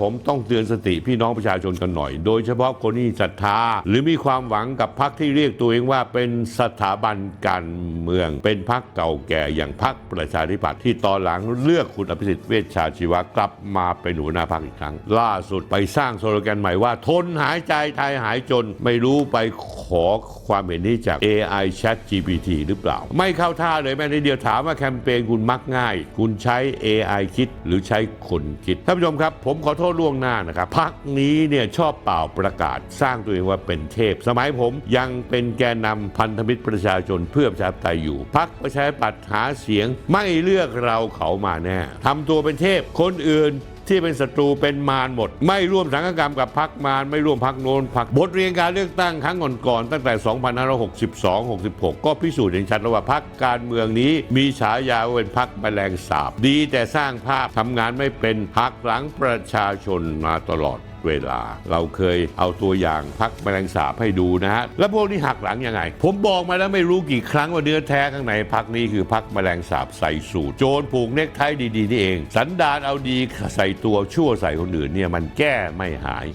ผมต้องเตือนสติพี่น้องประชาชนกันหน่อย โดยเฉพาะคนที่ศรัทธา หรือมีความหวังกับพรรคที่เรียกตัวเองว่าเป็นสถาบันการเมือง เป็นพรรคเก่าแก่อย่างพรรคประชาธิปัตย์ที่ตอนหลังเลือกคุณอภิสิทธิ์เวชชาชีวะกลับมาเป็นหัวหน้าพรรคอีกครั้ง ล่าสุดไปสร้างโซโลแกนใหม่ว่า ทนหายใจไทยหายจนไม่รู้ไปขอความเห็นนี้จาก AI Chat GPT หรือเปล่า ไม่เข้าท่าเลยแม้ทีเดียวถามว่าแคมเปญคุณมักง่าย คุณใช้ AI คิดหรือใช้คนคิดท่านผู้ชมครับ ผมขอโทษล่วงหน้านะครับพักนี้เนี่ยชอบเป่าประกาศสร้างตัวเองว่าเป็นเทพ สมัยผมยังเป็นแกนนำพันธมิตรประชาชนเพื่อประชาธิปไตยอยู่ พักประชาธิปัตย์หาเสียงไม่เลือกเราเขามาแน่ทำตัวเป็นเทพคนอื่น ที่เป็นศัตรูเป็นมารหมด ไม่ร่วมสังฆกรรมกับพรรคมารไม่ร่วมพรรคโน้นพรรคบทเรียนการเลือกตั้งครั้งก่อนๆตั้งแต่ 2562-66 ก็พิสูจน์เห็นชัดว่าพรรคการเมืองนี้มีฉายาว่าเป็นพรรคแมลงสาบ ดีแต่สร้างภาพทำงานไม่เป็นพักหลังประชาชนมาตลอด เวลา เราเคยเอาตัวอย่างพักแมลงสาบให้ดูนะฮะ แล้วพวกนี้หักหลังยังไง ผมบอกมาแล้วไม่รู้กี่ครั้งว่าเนื้อแท้ข้างในพักนี้คือพักแมลงสาบใส่สูตร โจรผูกเนกไทดีๆนี่เอง สันดานเอาดีใส่ตัวชั่วใส่คนอื่นเนี่ยมันแก้ไม่หาย